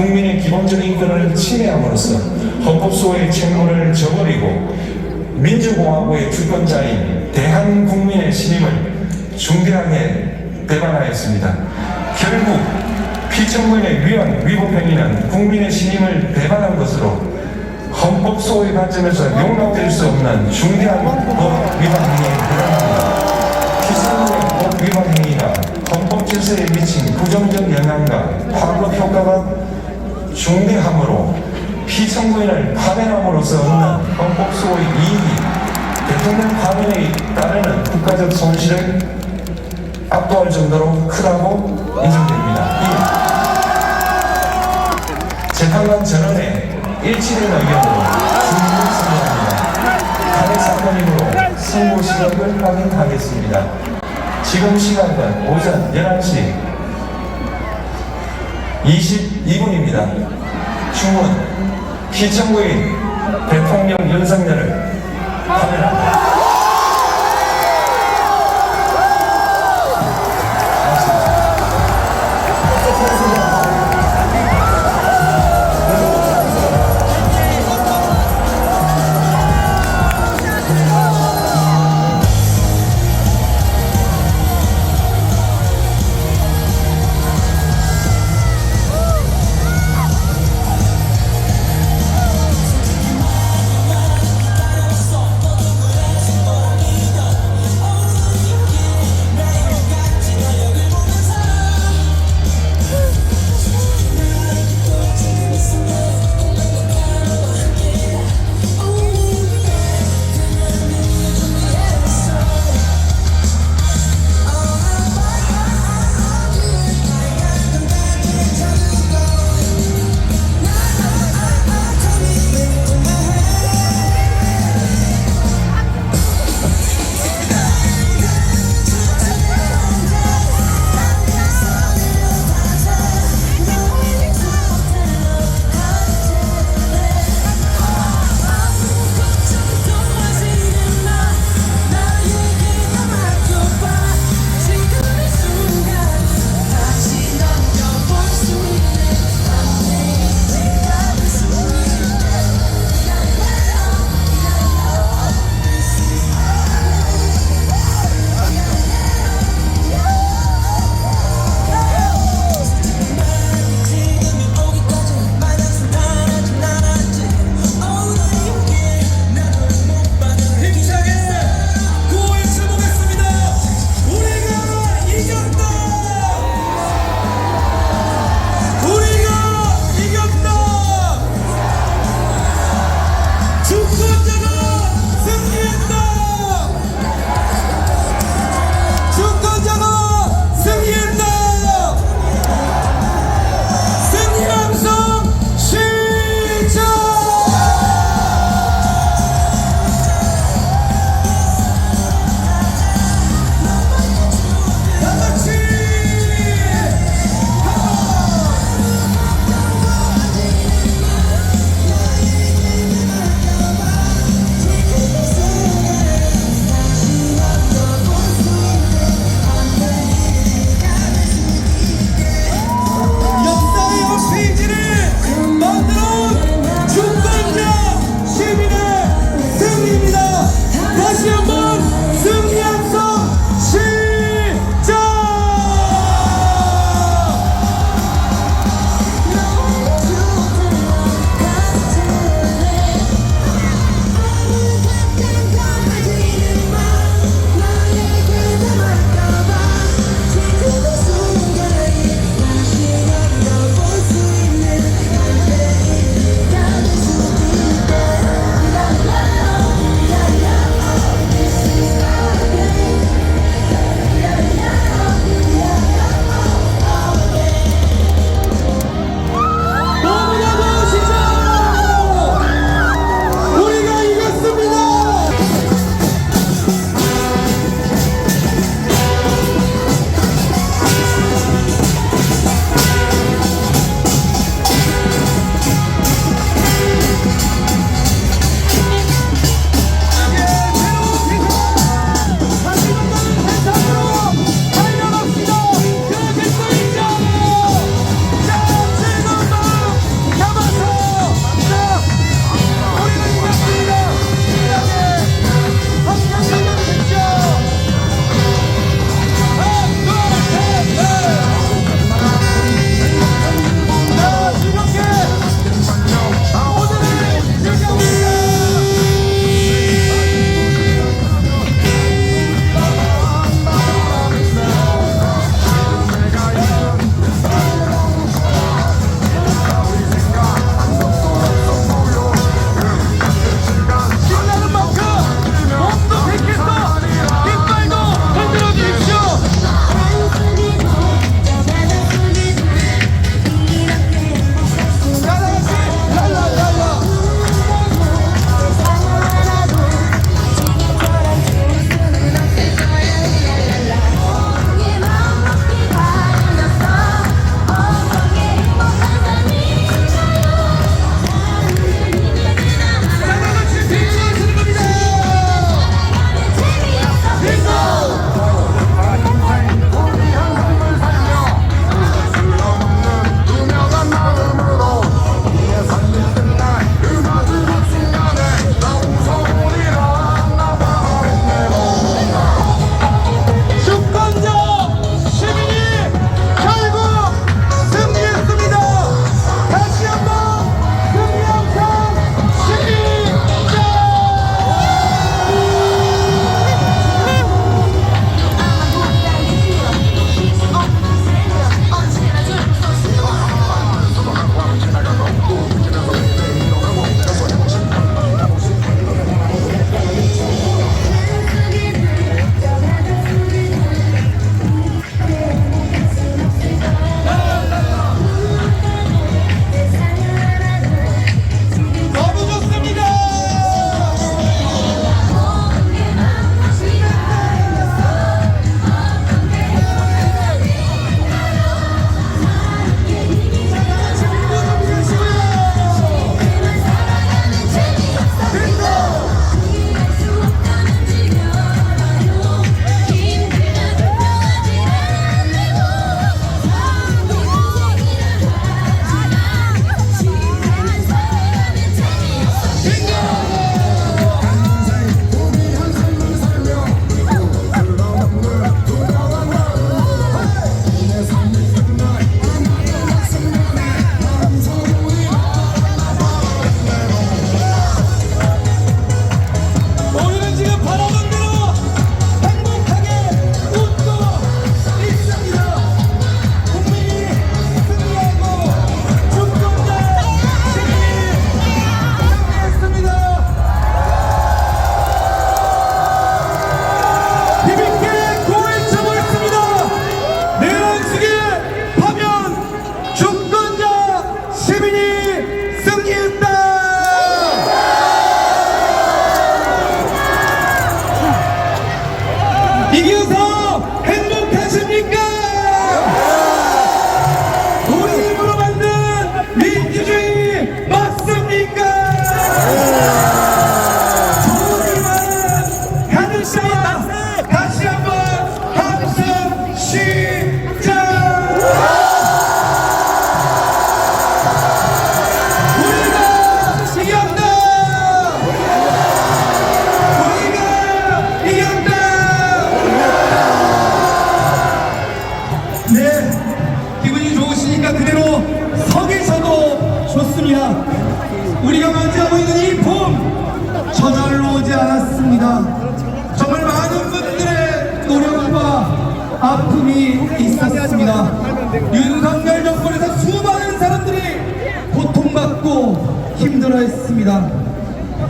국민의 기본적인 인권을 침해함으로써 헌법소의 책무를 저버리고 민주공화국의 주권자인 대한국민의 신임을 중대하게 배반하였습니다. 결국 피청구인의 위헌 위법 행위는 국민의 신임을 배반한 것으로 헌법 소의 관점에서 용납될 수 없는 중대한 법 위반 행위에 해당합니다. 피청구의 법 위반 행위가 헌법 질서에 미친 부정적 영향과 파급 효과가 중대하므로 피청구인을 파면함으로써 얻는 헌법 소의 이익이 대통령 파면에 따르는 국가적 손실을 압도할 정도로 크다고 인정됩니다. 이 재판관 전원의 일치된 의견으로 승부 승부합니다. 탄핵 사건이므로 승부 시각을 확인하겠습니다. 지금 시각은 오전 11시 22분입니다. 주문 피청구인 대통령 윤석열을 파면합니다.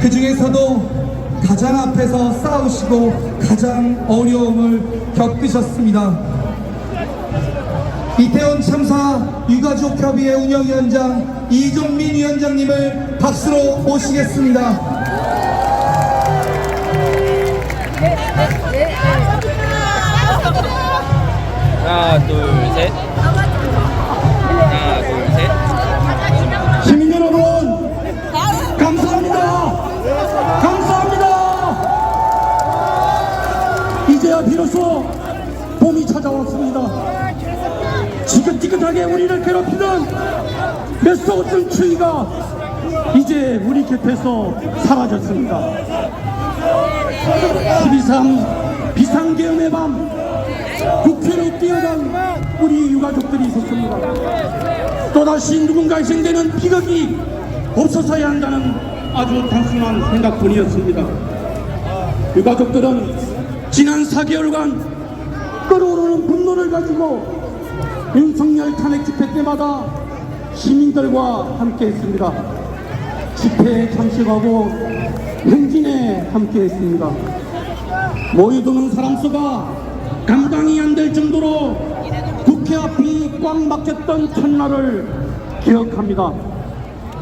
그 중에서도 가장 앞에서 싸우시고 가장 어려움을 겪으셨습니다. 이태원 참사 유가족협의회 운영위원장 이종민 위원장님을 박수로 모시겠습니다. 하나 둘 셋 우리를 괴롭히던 메소드 추위가 이제 우리 곁에서 사라졌습니다. 12.3 비상계엄의 밤 국회로 뛰어간 우리 유가족들이 있었습니다. 또다시 누군가 희생되는 비극이 없어서야 한다는 아주 단순한 생각뿐이었습니다. 유가족들은 지난 4개월간 끓어오르는 분노를 가지고 윤석열 탄핵 집회 때마다 시민들과 함께 했습니다. 집회에 참석하고 행진에 함께 했습니다. 모여드는 사람 수가 감당이 안 될 정도로 국회 앞이 꽉 막혔던 첫날을 기억합니다.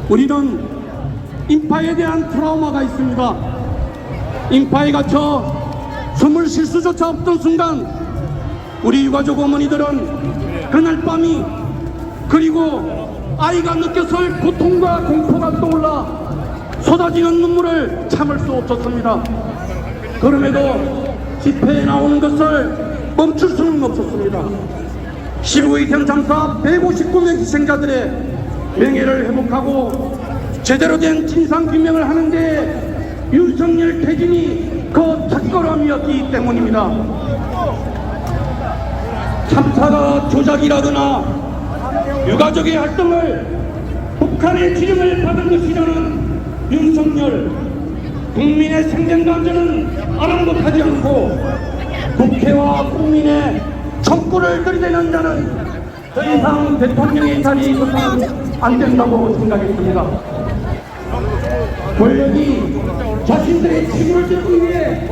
우리는 인파에 대한 트라우마가 있습니다. 인파에 갇혀 숨을 쉴 수조차 없던 순간 우리 유가족 어머니들은 그날 밤이 그리고 아이가 느꼈을 고통과 공포가 떠올라 쏟아지는 눈물을 참을 수 없었습니다. 그럼에도 집회에 나오는 것을 멈출 수는 없었습니다. 15일 경참사 159명 희생자들의 명예를 회복하고 제대로 된 진상규명을 하는 데 윤석열 퇴진이 그 첫걸음이었기 때문입니다. 참사가 조작이라거나 유가족의 활동을 북한의 지령을 받은 것이라는 윤석열 국민의 생명 감정은 아랑곳하지 않고 국회와 국민의 정권을 들이대는 자는 더 이상 대통령의 자리에 있어서는 안 된다고 생각했습니다. 권력이 자신들의 책임을 지기 위해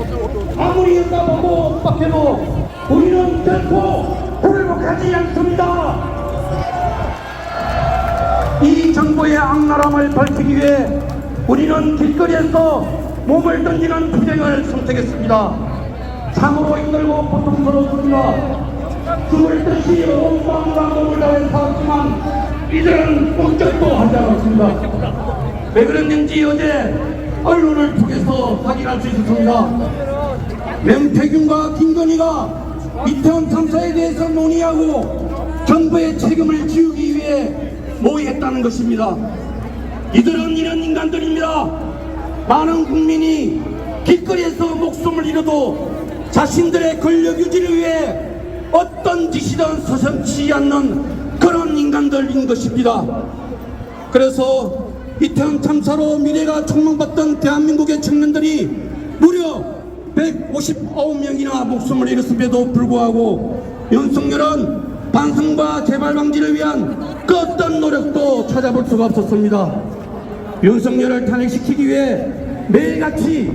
아무리 싸우고 빡해도 우리는 결코 굴복하지 않습니다. 이 정부의 악랄함을 밝히기 위해 우리는 길거리에서 몸을 던지는 투쟁을 선택했습니다. 참으로 힘들고 고통스럽습니다. 숨을 듯이 온 마음과 몸을 다해 살았지만 이들은 꼼짝도 하지 않았습니다. 왜 그랬는지 어제 언론을 통해서 확인할 수 있었습니다. 명태균과 김건희가 이태원 참사에 대해서 논의하고 정부의 책임을 지우기 위해 모의했다는 것입니다. 이들은 이런 인간들입니다. 많은 국민이 길거리에서 목숨을 잃어도 자신들의 권력 유지를 위해 어떤 짓이든 서슴지 않는 그런 인간들인 것입니다. 그래서 이태원 참사로 미래가 촉망받던 대한민국의 청년들이 무려 159명이나 목숨을 잃었음에도 불구하고 윤석열은 반성과 재발 방지를 위한 그 어떤 노력도 찾아볼 수가 없었습니다. 윤석열을 탄핵시키기 위해 매일같이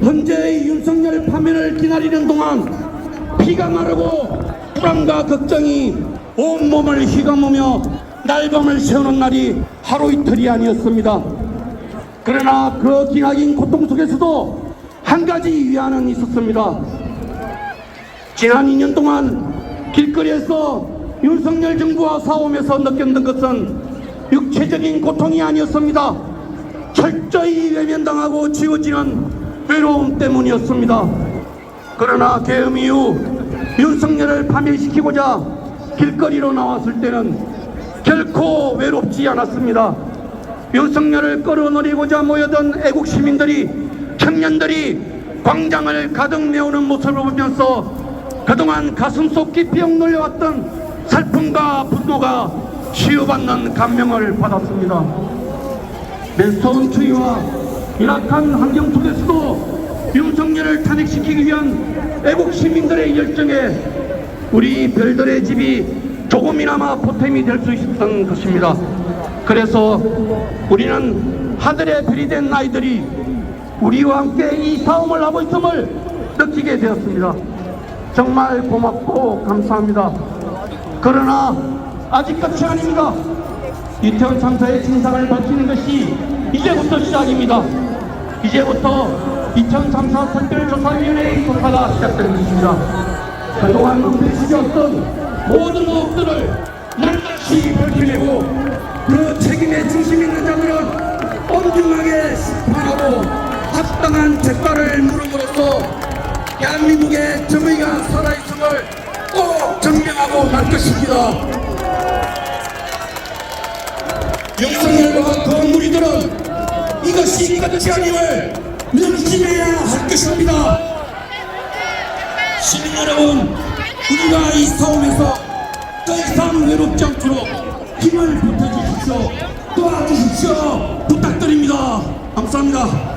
현재의 윤석열 파면을 기다리는 동안 피가 마르고 불안과 걱정이 온몸을 휘감으며 날밤을 새우는 날이 하루 이틀이 아니었습니다. 그러나 그 기나긴 고통 속에서도 한 가지 위안은 있었습니다. 지난 2년 동안 길거리에서 윤석열 정부와 싸우면서 느꼈던 것은 육체적인 고통이 아니었습니다. 철저히 외면당하고 지워지는 외로움 때문이었습니다. 그러나 계엄 이후 윤석열을 파멸시키고자 길거리로 나왔을 때는 결코 외롭지 않았습니다. 윤석열을 끌어내리고자 모여든 애국 시민들이 청년들이 광장을 가득 메우는 모습을 보면서 그동안 가슴속 깊이 억눌려왔던 슬픔과 분노가 치유받는 감명을 받았습니다. 매서운 추위와 열악한 환경 속에서도 윤석열을 탄핵시키기 위한 애국 시민들의 열정에 우리 별들의 집이 조금이나마 보탬이 될 수 있었던 것입니다. 그래서 우리는 하늘의 별이 된 아이들이 우리와 함께 이 싸움을 하고 있음을 느끼게 되었습니다. 정말 고맙고 감사합니다. 그러나 아직 끝이 아닙니다. 이태원 참사의 진상을 밝히는 것이 이제부터 시작입니다. 이제부터 2003사 특별조사위원회의 조사가 시작되는 것입니다. 그동안 은폐시켰던 모든 의혹들을 낱낱이 밝혀내고 그 책임의 중심 있는 자들은 엄중하게 심판하고 합당한 대가를 물음으로써 대한민국의 정의가 살아있음을 꼭 증명하고 말 것입니다. 윤석열과 그 무리들은 이것이 끝이 아님을 명심해야 할 것입니다. 시민 여러분, 우리가 이 싸움에서 더 이상 외롭지 않도록 힘을 보태주십시오. 도와주십시오. 부탁드립니다. 감사합니다.